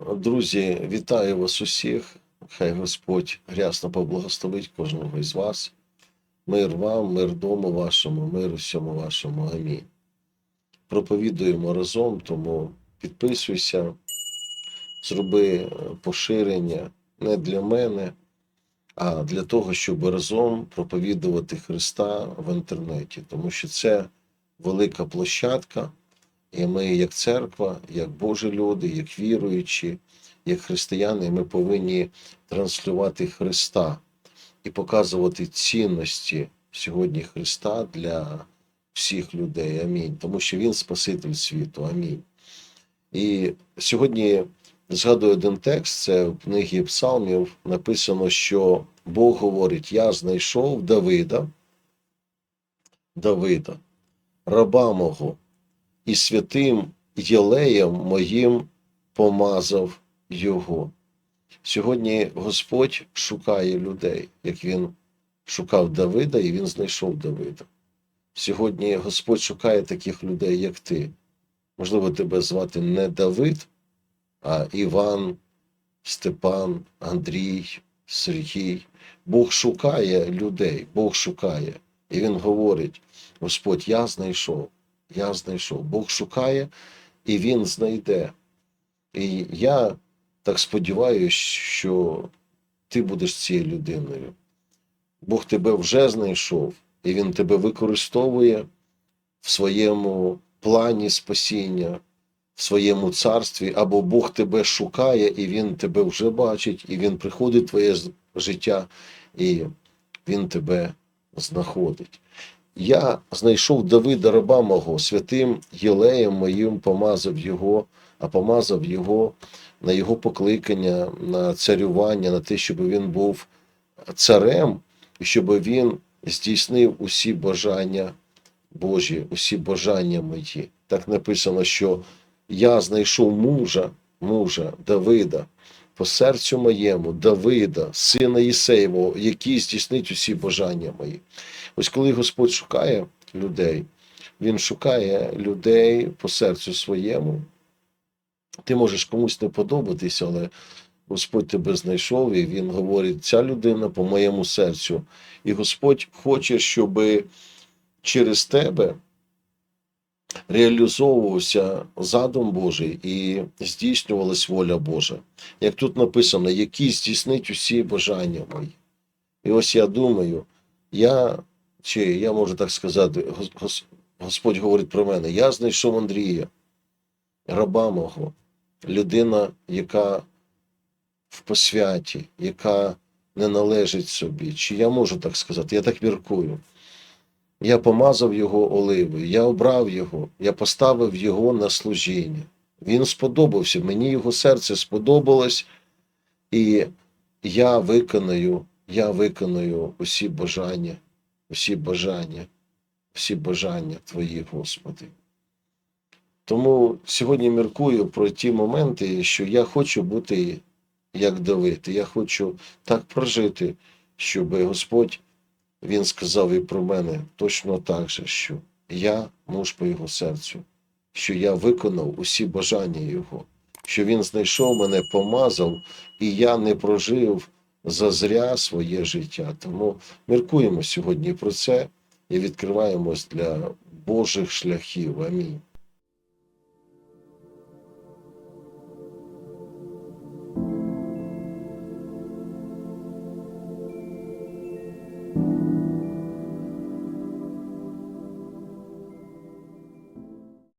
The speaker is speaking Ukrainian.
Друзі, вітаю вас усіх. Хай Господь рясно поблагословить кожного із вас. Мир вам, мир дому вашому, мир усьому вашому. Амінь. Проповідуємо разом, тому підписуйся, зроби е, поширення не для мене, а для того, щоб разом проповідувати Христа в інтернеті, тому що це велика площадка. І ми, як церква, як Божі люди, як віруючі, як християни, ми повинні транслювати Христа і показувати цінності сьогодні Христа для всіх людей. Амінь. Тому що Він Спаситель світу. Амінь. І сьогодні згадую один текст, це в книгі Псалмів написано, що Бог говорить: Я знайшов Давида, Давида, раба мого і святим єлеєм моїм помазав його. Сьогодні Господь шукає людей, як він шукав Давида, і він знайшов Давида. Сьогодні Господь шукає таких людей, як ти. Можливо, тебе звати не Давид, а Іван, Степан, Андрій, Сергій. Бог шукає людей, Бог шукає. І Він говорить: Господь, я знайшов я знайшов. Бог шукає і Він знайде. І я так сподіваюся, що ти будеш цією людиною. Бог тебе вже знайшов, і Він тебе використовує в своєму плані спасіння, в своєму царстві, або Бог тебе шукає, і Він тебе вже бачить, і Він приходить в твоє життя, і Він тебе знаходить. Я знайшов Давида раба мого, святим Єлеєм моїм помазав його, а помазав його на його покликання, на царювання, на те, щоб він був царем, і щоб він здійснив усі бажання Божі, усі бажання мої. Так написано, що я знайшов мужа, мужа Давида, по серцю моєму, Давида, сина Єсеєвого, який здійснить усі бажання мої. Ось коли Господь шукає людей, Він шукає людей по серцю своєму. Ти можеш комусь не подобатись, але Господь тебе знайшов, і Він говорить: ця людина по моєму серцю. І Господь хоче, щоб через тебе реалізовувався задум Божий і здійснювалась воля Божа. Як тут написано, який здійснить усі бажання мої. І ось я думаю, я чи я можу так сказати, Господь говорить про мене: я знайшов Андрія, раба мого, людина, яка в посвяті, яка не належить собі. Чи я можу так сказати? Я так міркую. Я помазав його оливою, я обрав його, я поставив його на служіння. Він сподобався, мені його серце сподобалось, і я виконую, я виконую усі бажання всі бажання, всі бажання Твої, Господи. Тому сьогодні міркую про ті моменти, що я хочу бути як Давид. Я хочу так прожити, щоб Господь Він сказав і про мене точно так же, що я муж по його серцю, що я виконав усі бажання Його, що Він знайшов мене, помазав, і я не прожив зазря своє життя. Тому міркуємо сьогодні про це і відкриваємось для Божих шляхів. Амінь.